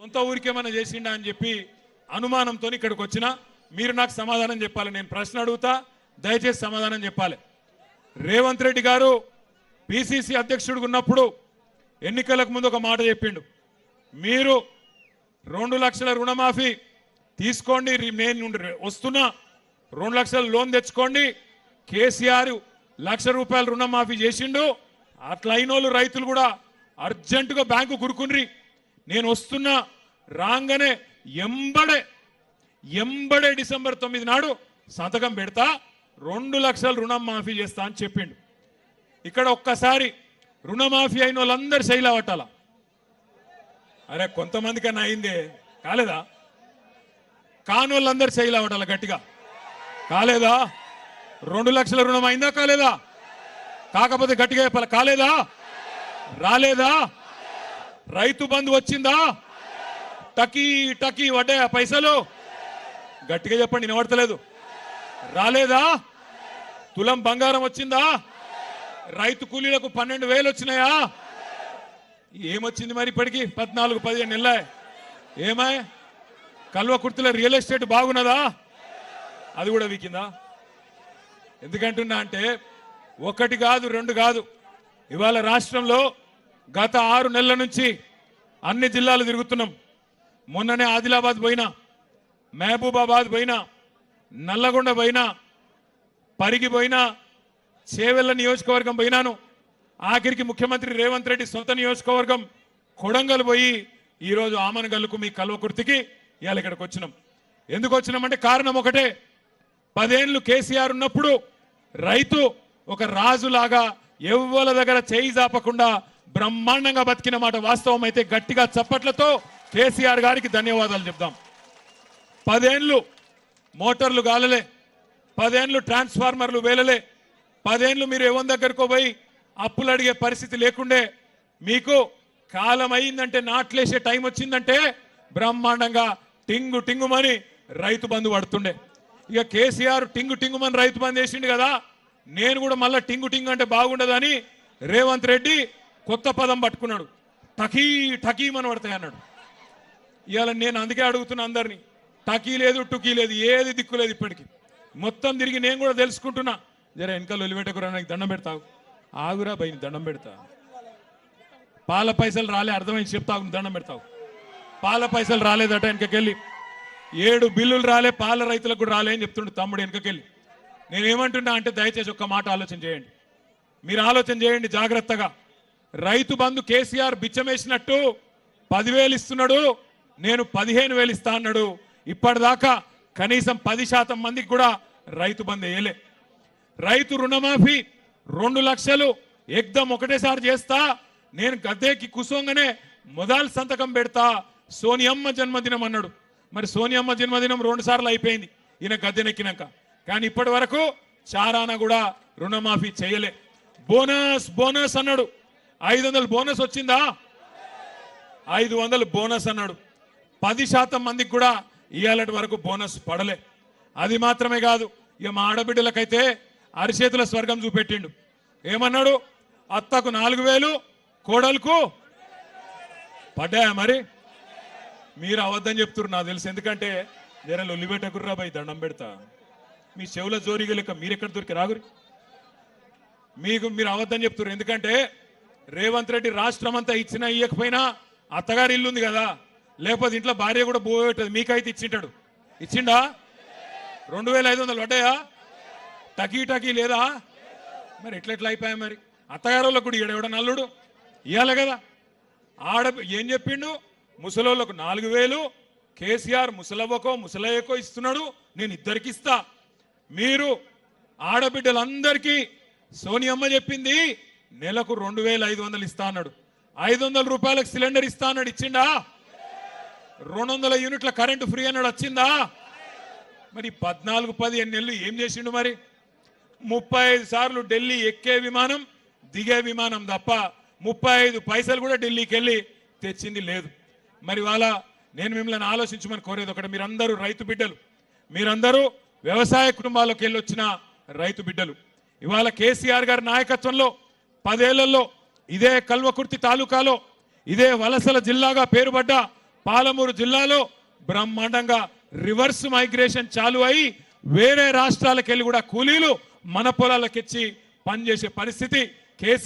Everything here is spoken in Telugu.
సొంత ఊరికేమైనా చేసిండా అని చెప్పి అనుమానంతో ఇక్కడికి వచ్చిన మీరు నాకు సమాధానం చెప్పాలి నేను ప్రశ్న అడుగుతా దయచేసి సమాధానం చెప్పాలి. రేవంత్ రెడ్డి గారు పిసిసి అధ్యక్షుడు ఉన్నప్పుడు ఎన్నికలకు ముందు ఒక మాట చెప్పిండు. మీరు రెండు లక్షల రుణమాఫీ తీసుకోండి నేను వస్తున్నా రెండు లక్షల లోన్ తెచ్చుకోండి కేసీఆర్ లక్ష రూపాయల రుణమాఫీ చేసిండు అట్లయిన రైతులు కూడా అర్జెంటుగా బ్యాంకు కురుకున్రి నేను వస్తున్నా రాగానే ఎంబడే ఎంబడే డిసెంబర్ తొమ్మిది నాడు సంతకం పెడతా రెండు లక్షల రుణం మాఫీ చేస్తా అని చెప్పిండు. ఇక్కడ ఒక్కసారి రుణమాఫీ అయిన వాళ్ళందరూ శైలా పట్టాల. అరే కొంతమందికన్నా అయిందే కాలేదా? కాని వాళ్ళందరూ శైలా పట్టాల గట్టిగా. కాలేదా? రెండు లక్షల రుణం అయిందా కాలేదా? కాకపోతే గట్టిగా చెప్పాలి కాలేదా? రాలేదా? రైతు బంధు వచ్చిందా? టకీ టకీ వడ్డాయా పైసలు? గట్టిగా చెప్పండి వినబడతలేదు. రాలేదా? తులం బంగారం వచ్చిందా? రైతు కూలీలకు పన్నెండు వేలు వచ్చినాయా? ఏమొచ్చింది మరి ఇప్పటికి? పద్నాలుగు పదిహేను నెలలే. ఏమై? కల్వకుర్తిలో రియల్ ఎస్టేట్ బాగున్నదా? అది కూడా వీకిందా? ఎందుకంటున్నా అంటే ఒకటి కాదు రెండు కాదు. ఇవాళ రాష్ట్రంలో గత ఆరు నెలల నుంచి అన్ని జిల్లాలు తిరుగుతున్నాం. మొన్ననే ఆదిలాబాద్ పోయినా మహబూబాబాద్ పోయినా నల్లగొండ పోయినా పరిగి పోయినా చేవెళ్ళ నియోజకవర్గం పోయినాను. ఆఖరికి ముఖ్యమంత్రి రేవంత్ రెడ్డి సొంత నియోజకవర్గం కొడంగల్ పోయి ఈరోజు ఆమనగల్లుకు మీ కల్వకుర్తికి ఇవాళ ఇక్కడికి వచ్చినాం. ఎందుకు వచ్చినామంటే కారణం ఒకటే. పదేళ్ళు కేసీఆర్ ఉన్నప్పుడు రైతు ఒక రాజులాగా ఎవ్వల దగ్గర చేయి జాపకుండా బ్రహ్మాండంగా బతికిన మాట వాస్తవం అయితే గట్టిగా చప్పట్లతో కేసీఆర్ గారికి ధన్యవాదాలు చెప్దాం. పదేండ్లు మోటార్లు గాలలే పదేండ్లు ట్రాన్స్ఫార్మర్లు వేలలే పదేండ్లు మీరు ఎవరి దగ్గరకు పోయి అప్పులు అడిగే పరిస్థితి లేకుండే మీకు కాలం అయిందంటే నాట్లేసే టైం వచ్చిందంటే బ్రహ్మాండంగా టింగు టింగుమని రైతు బంధు పడుతుండే. ఇక కేసీఆర్ టింగు టింగుమని రైతు బంధు వేసిండు కదా నేను కూడా మళ్ళీ టింగు టింగు అంటే బాగుండదని రేవంత్ రెడ్డి కొత్త పదం పట్టుకున్నాడు. టకీ టకీమని పడతాయి అన్నాడు. ఇవాళ నేను అందుకే అడుగుతున్నా అందరినీ టకీ లేదు టుకీ లేదు ఏది దిక్కు లేదు ఇప్పటికి. మొత్తం తిరిగి నేను కూడా తెలుసుకుంటున్నా. జర వెనకాల ఒలిపెట్టకురా నాకు దండం పెడతావు? ఆగురా బయట దండం పెడతా. పాల పైసలు రాలే అర్థమైంది చెప్తావు దండం పెడతావు. పాల పైసలు రాలేదట వెనకకెళ్ళి. ఏడు బిల్లులు రాలే పాల రైతులకు కూడా రాలే అని చెప్తుండే తమ్ముడు వెనకకెళ్ళి. నేనేమంటున్నా అంటే దయచేసి ఒక్క మాట ఆలోచన చేయండి. మీరు ఆలోచన చేయండి జాగ్రత్తగా. రైతు బంధు కేసీఆర్ బిచ్చమేసినట్టు పదివేలు ఇస్తున్నాడు నేను పదిహేను వేలు ఇస్తా అన్నాడు. ఇప్పటిదాకా కనీసం పది శాతం మందికి కూడా రైతు బంధు వేయలే. రైతు రుణమాఫీ రెండు లక్షలు ఎగ్దం ఒకటేసారి చేస్తా నేను గద్దెకి కుసోంగానే మొదలు సంతకం పెడతా. సోనియమ్మ జన్మదినం అన్నాడు. మరి సోనియమ్మ జన్మదినం రెండు సార్లు అయిపోయింది. ఈయన గద్దెనెక్కినాక కానీ ఇప్పటి వరకు చారాన కూడా రుణమాఫీ చేయలే. బోనస్ బోనస్ అన్నాడు. ఐదు వందలు బోనస్ వచ్చిందా? ఐదు వందలు బోనస్ అన్నాడు. పది శాతం మందికి కూడా ఇవాళటి వరకు బోనస్ పడలే. అది మాత్రమే కాదు ఇక మా ఆడబిడ్డలకైతే అరిచేతుల స్వర్గం చూపెట్టిండు. ఏమన్నాడు? అత్తకు నాలుగు వేలు కోడలకు పడ్డాయా మరి? మీరు అవద్దని చెప్తున్నారు నాకు తెలుసు. ఎందుకంటే జర లొల్లి పెట్టకుర్రా దండం పెడతా. మీ చెవుల జోరిగా లెక్క మీరెక్కడ దొరికి రాగురి మీకు మీరు అవద్దని చెప్తున్నారు. ఎందుకంటే రేవంత్ రెడ్డి రాష్ట్రం అంతా ఇచ్చినా ఇయ్యకపోయినా అత్తగారి ఇల్లుంది కదా. లేకపోతే ఇంట్లో భార్య కూడా పోయేటది. మీకైతే ఇచ్చింటాడు. ఇచ్చిండా? రెండు వేల ఐదు వందలు పడ్డాయా టకీ టకీ లేదా? మరి ఎట్లా ఎట్లా అయిపోయా మరి? అత్తగారు కూడా ఈడ ఎవడ నల్లుడు. ఇవ్వాలి కదా. ఆడ ఏం చెప్పిండు? ముసలోళ్ళకు నాలుగు వేలు కేసీఆర్ ముసలవ్వకో ముసలయ్యకో ఇస్తున్నాడు. నేను ఇద్దరికి ఇస్తా. మీరు ఆడబిడ్డలందరికీ సోనియమ్మ చెప్పింది. నెలకు రెండు వేల ఐదు వందలు ఇస్తా అన్నాడు. ఐదు వందల రూపాయలకు సిలిండర్ ఇస్తా అన్నాడు. ఇచ్చిండా? రెండు వందల యూనిట్ల కరెంటు ఫ్రీ అన్నాడు. వచ్చిందా? మరి పద్నాలుగు పదిహేను నెలలు ఏం చేసిండు మరి? ముప్పై ఐదు సార్లు ఢిల్లీ ఎక్కే విమానం దిగే విమానం తప్ప ముప్పై ఐదు పైసలు కూడా ఢిల్లీకి వెళ్ళి తెచ్చింది లేదు. మరి వాళ్ళ నేను మిమ్మల్ని ఆలోచించమని కోరేది ఒకటి. మీరందరూ రైతు బిడ్డలు. మీరందరూ వ్యవసాయ కుటుంబాలకు వెళ్ళి వచ్చిన రైతు బిడ్డలు. ఇవాళ కేసీఆర్ గారి నాయకత్వంలో పదేళ్ళలో ఇదే కల్వకుర్తి తాలూకాలో ఇదే వలసల జిల్లాగా పేరుపడ్డ పాలమూరు జిల్లాలో బ్రహ్మాండంగా రివర్స్ మైగ్రేషన్ చాలు అయి వేరే రాష్ట్రాలకు వెళ్ళి కూడా కూలీలు మన పొలాలకిచ్చి పనిచేసే పరిస్థితి కేసీ